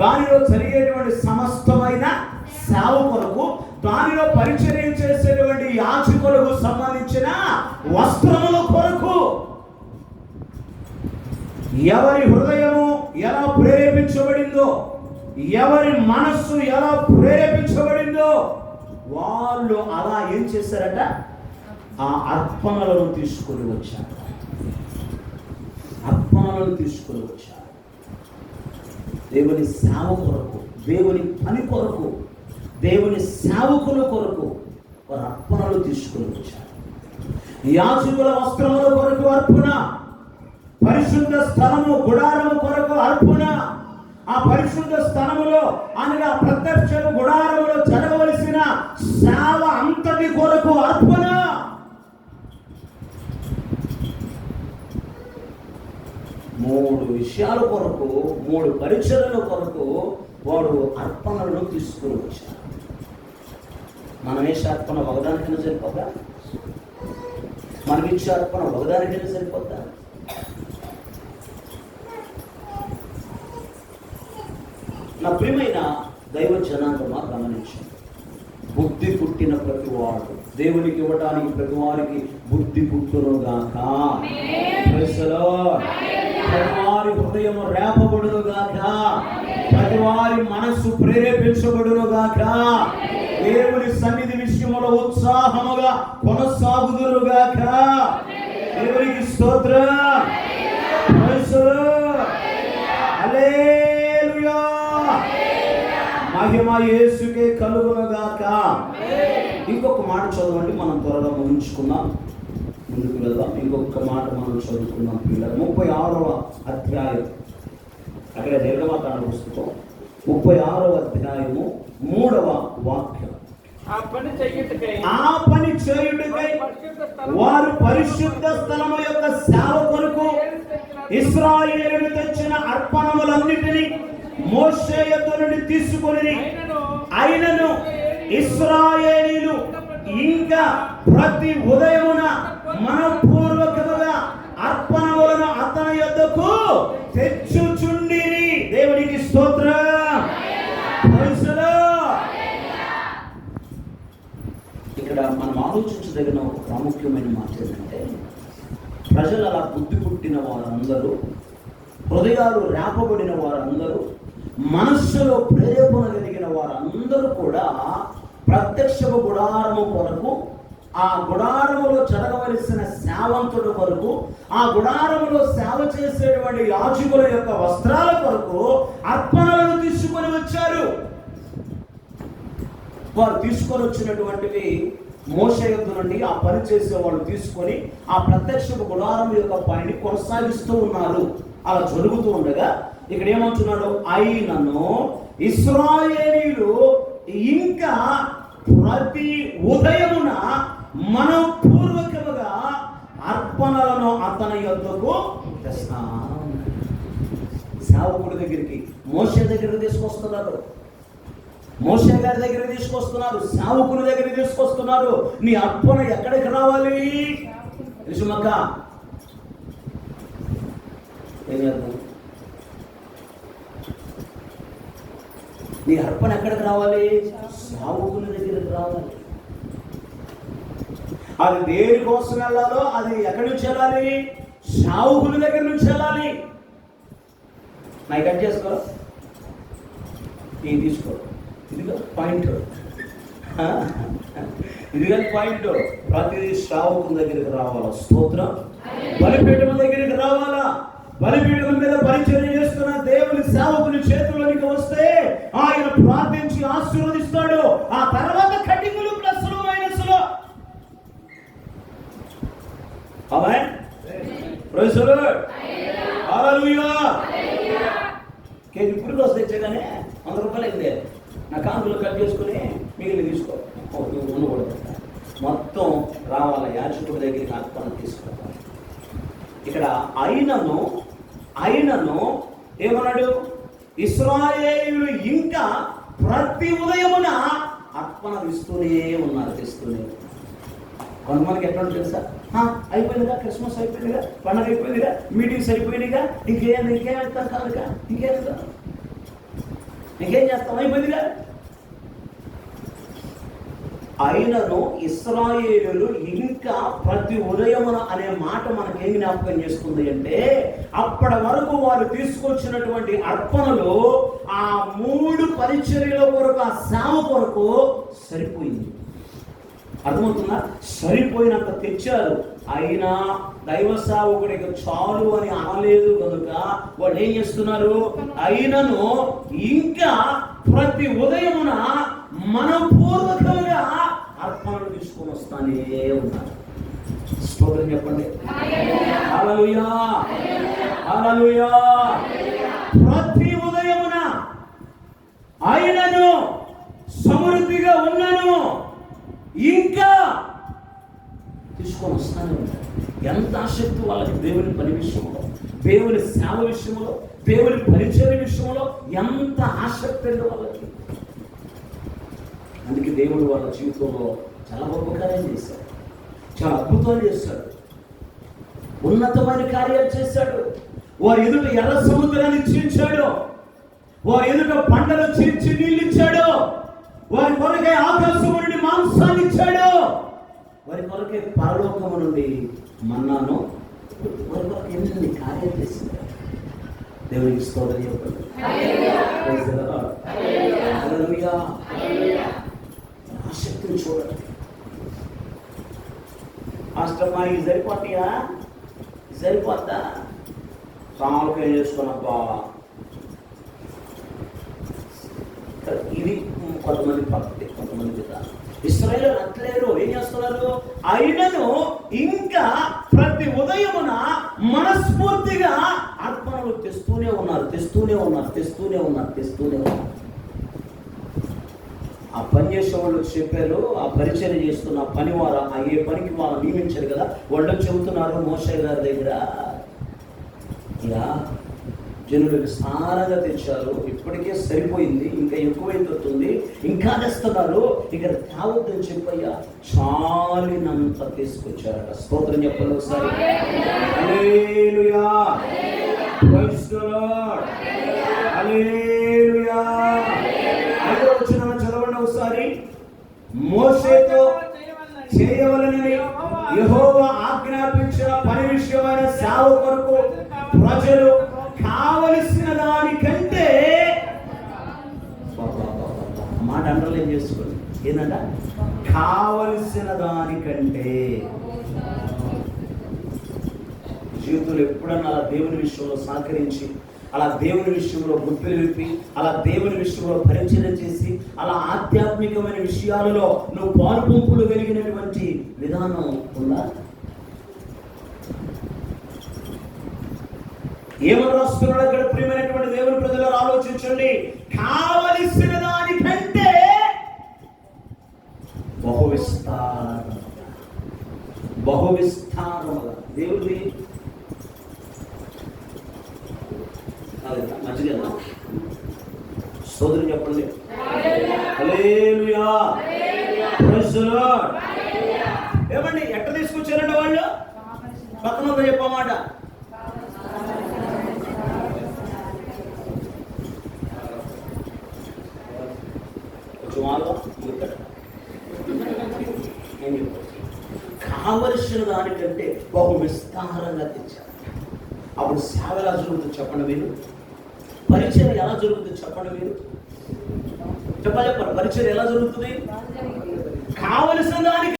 దానిలో జరిగేటువంటి సమస్తమైన సేవ కొరకు దానిలో పరిచయం చేసేటువంటి యాచకులకు సంబంధించిన వస్త్రముల కొరకు. ఎవరి హృదయము ఎలా ప్రేరేపించబడిందో ఎవరి మనస్సు ఎలా ప్రేరేపించబడిందో వాళ్ళు అలా ఏం చేశారట? ఆ అర్పణలను తీసుకొని వచ్చారు. అర్పణలను తీసుకొని వచ్చారు. దేవుని సేవ కొరకు దేవుని పని కొరకు దేవుని సేవకుల కొరకు వారు అర్పణలు తీసుకుని వచ్చారు. యాజకుల వస్త్రముల కొరకు అర్పణ పరిశుద్ధ స్థలము గుడారము కొరకు అర్పణ. ఆ పరిశుద్ధ స్థలములో అనగా ప్రత్యక్ష గుడారములో జరగవలసిన సేవ అంతటి కొరకు అర్పణ మూడు విషయాల కొరకు మూడు పరిచయల కొరకు వాడు అర్పణలను తీసుకుని వచ్చారు మనం వేసే అర్పణ ఒకదానికైనా సరిపోద్దా? మనం ఇచ్చే అర్పణ ఒకదానికైనా సరిపోద్దా? నా ప్రియమైన దైవ జనాంగమా గమనించండి. బుద్ధి పుట్టిన ప్రతి వాడు దేవునికి ఇవ్వడానికి ప్రతి వారికి బుద్ధి పుట్టును గాక వారి హృదయము రేపబడును గాక ప్రతి వారి మనస్సు ప్రేరేపించబడును గాక దేవుని సన్నిధి విషయములో ఉత్సాహముగా కొనసాగుదురు గాక దేవునికి స్తోత్ర. మహిమ యేసుకే కలుగునుగాక. ఇంకొక మాట చదవండి మనం త్వరగా ముగించుకుందాం. ముందుకు వెళ్దాం. ఇంకొక మాట మనం చదువుకుందాం పిల్లలు. ముప్పై ఆరవ అధ్యాయం అక్కడ నిర్గమకాండ పుస్తకం ముప్పై ఆరవ అధ్యాయము మూడవ వాక్యం. ఆ పని చేయుటకై. వారు పరిశుద్ధ స్థలము. యొక్క సేవ కొరకు ఇస్రాయేలుడు తెచ్చిన అర్పణములన్నిటినీ యొద్ద నుండి తీసుకొని అయినను ఇస్రాయేలీలు ఇంకా ప్రతి ఉదయమున మనపూర్వకముగా అర్పణములను అతని యొద్దకు తెచ్చుచుండిరి. దేవునికి స్తోత్రం. ఇక్కడ మనం ఆలోచించదగిన ఒక ప్రాముఖ్యమైన మాట ఏంటంటే ప్రజలు అలా బుద్ధి పుట్టిన వారందరూ హృదయాలు రేపబడిన వారందరూ మనస్సులో ప్రేరేపణ కలిగిన వారందరూ కూడా ప్రత్యక్షపు గుడారము కొరకు ఆ గుడారములో జరగవలసిన సేవంతుడు కొరకు ఆ గుడారములో సేవ చేసేటువంటి యాజకుల యొక్క వస్త్రాల కొరకు అర్పణలను తీసుకొని వచ్చారు. వారు తీసుకొని వచ్చినటువంటివి మోసయుద్ధ నుండి ఆ పని చేసే వాళ్ళు తీసుకొని ఆ ప్రత్యక్ష గుడారం యొక్క పనిని కొనసాగిస్తూ ఉన్నారు. అలా జరుగుతూ ఉండగా ఇక్కడ ఏమంటున్నాడు? అయినను ఇస్రాయేలీలు ఇంకా ప్రతి ఉదయమున మనపూర్వకముగా అర్పణలను అతని యొద్దకు సేవకుడి దగ్గరికి మోసే దగ్గరికి తీసుకొస్తున్నారు మోసే గారి దగ్గర తీసుకొస్తున్నారు సేవకుని దగ్గర తీసుకొస్తున్నారు నీ అర్పణ ఎక్కడికి రావాలి? నిజమక్క ఏం చేద్దాం? నీ అర్పణ ఎక్కడికి రావాలి? సావుకుల దగ్గరకు రావాలి. అది దేని కోసం వెళ్ళాలో అది ఎక్కడి నుంచి వెళ్ళాలి? సావుకుల దగ్గర నుంచి వెళ్ళాలి. నాకు కట్ చేసుకో. ఇది తీసుకో. ఇదిగా పాయింట్. ఇదిగా పాయింట్. ప్రతి సావుకుల దగ్గరికి రావాలా? స్తోత్రం. బలిపీఠం దగ్గరికి రావాలా? బలిపీఠం మీద పరిచయం చేస్తున్న దేవుని సేవకుని చేతుల్లోనికి వస్తే ఆయన ప్రార్థించి ఆశీర్వదిస్తాడు. ఆ తర్వాత కటింగులు ప్లస్లు మైనస్లు ఆమె ప్రైజ్ హల్లెలూయా తెచ్చగానే వంద రూపాయలు అయింది. నా కాంతులు కట్ చేసుకుని మిగిలిన తీసుకో. ఉండకూడదు మొత్తం రావాల యాజకుడి దగ్గరికి అర్పణ తీసుకోవాలి ఇక్కడ అయినను అయినను ఏమన్నాడు? ఇస్రాయేలు ఇంకా ప్రతి ఉదయమున అర్పణ ఇస్తూనే ఉన్నారు తెస్తూనే కొంతమందికి ఎట్లా తెలుసా? అయిపోయిందిగా క్రిస్మస్ అయిపోయిందిగా పండగ అయిపోయిందిగా మీటింగ్స్ అయిపోయినాయిగా ఇంకేం ఇంకేం వెళ్తాం కాదుగా ఇంకేం వెళ్తాం? ఇంకేం చేస్తాం? అయిపోయిందిగా. అయినను ఇస్రాయేలు ఇంకా ప్రతి ఉదయమున అనే మాట మనకేం జ్ఞాపకం చేస్తుంది అంటే అప్పటి వరకు వారు తీసుకొచ్చినటువంటి అర్పణలు ఆ మూడు పరిచర్యల కొరకు ఆ సేవ కొరకు సరిపోయింది. అర్థమవుతుందా? సరిపోయినంత తెచ్చారు. అయినా దైవ సేవకుడికి చాలు అని అనలేదు కనుక వాళ్ళు ఏం చేస్తున్నారు? అయినను ఇంకా ప్రతి ఉదయమున మనపూర్వకంగా అర్పణలు తీసుకొని వస్తానే ఉన్నారు. స్తోత్రం చెప్పండి. ప్రతి ఉదయమున ఆయనను సమృద్ధిగా ఉన్నాను. ఇంకా తీసుకొని వస్తాను ఎంత ఆసక్తి వాళ్ళకి దేవుని పని విషయంలో దేవుని సేవ విషయంలో దేవుని పరిచయ విషయంలో ఎంత ఆసక్తి అండి వాళ్ళకి. అందుకే దేవుడు వాళ్ళ జీవితంలో చాలా గొప్ప కార్యం చేశాడు. చాలా అద్భుతాలు చేశాడు ఉన్నతమైన కార్యాలు చేశాడు వారి ఎదుట ఎర్ర సముద్రాన్ని చీల్చాడు. వారి ఎదుట పంటలు చీల్చి నీళ్ళు ఇచ్చాడు వారి కొరకే ఆకాశము నుండి మాంసాన్ని ఇచ్చాడు. వారి కొరకే పరలోకము నుండి మన్నాను. వారి కొరకు ఎన్ని కార్యాలు చేసింది? దేవునికి స్తోత్రం చెప్పండి. ఆసక్తిని చూడండి. మాస్టర్ మా ఇది సరిపోతాయా? ఇది సరిపోద్దా సామర్పణ చేసుకున్నప్పా ఇది కొంతమంది పద్ధతి కొంతమంది విధానం ఇస్రాయేల్ అట్లేరు ఏం చేస్తున్నారు? అయినను ఇంకా ప్రతి ఉదయమున మనస్ఫూర్తిగా ఆత్మను తెస్తూనే ఉన్నారు తెస్తూనే ఉన్నారు తెస్తూనే ఉన్నారు తెస్తూనే ఉన్నారు. ఆ పని చేసే వాళ్ళు చెప్పారు ఆ పరిచయం చేస్తున్న పని వారు ఆ ఏ పనికి వాళ్ళు నియమించారు కదా వాళ్ళు చెబుతున్నారు మోసే గారి దగ్గర. ఇలా జనులకు సారంగా తెచ్చారు ఇప్పటికే సరిపోయింది ఇంకా ఎక్కువైపోతుంది ఇంకా తెస్తున్నారు ఇక్కడ తావద్దని చెప్పయ్యా చాలినంత తీసుకొచ్చారట. స్తోత్రం చెప్పండి ఒకసారి. హల్లెలూయా. చదవండి మోసేతో చేయవలనని యహోవ ఆజ్ఞాపించిన పని విషయమైన సేవ కొరకు ప్రజలు కావలసిన దానికంటే మాట అండర్లైన్ చేసుకోండి. ఏంటంట కావలసిన దానికంటే. జీవితంలో ఎప్పుడన్నా అలా దేవుని విషయంలో సహకరించి అలా దేవుని విషయంలో గుర్తులు విప్పి అలా దేవుని విషయంలో పరిచయం చేసి అలా ఆధ్యాత్మికమైన విషయాలలో నువ్వు పాలుపంపులు కలిగినటువంటి విధానం ఉందా? ఏమని రాస్తున్నాడు అక్కడ ప్రియమైనటువంటి దేవుని ప్రజలు ఆలోచించండి. కావలసిన దానికంటే బహు విస్తారముగా బహు విస్తారముగా దేవుడి సోదరు చెప్పండి. ఏమండి ఎట్ట తీసుకొచ్చారండి వాళ్ళు? పక్కన చెప్పమాట కొంచెం కావలసిన దానికంటే బహు విస్తారంగా తెచ్చారు. అప్పుడు సేవ ఎలా జరుగుతుంది చెప్పండి మీరు? పరిచయం ఎలా జరుగుతుంది చెప్పండి మీరు? చెప్పాలి చెప్పారు పరిచయం ఎలా జరుగుతుంది? కావలసిన దానికి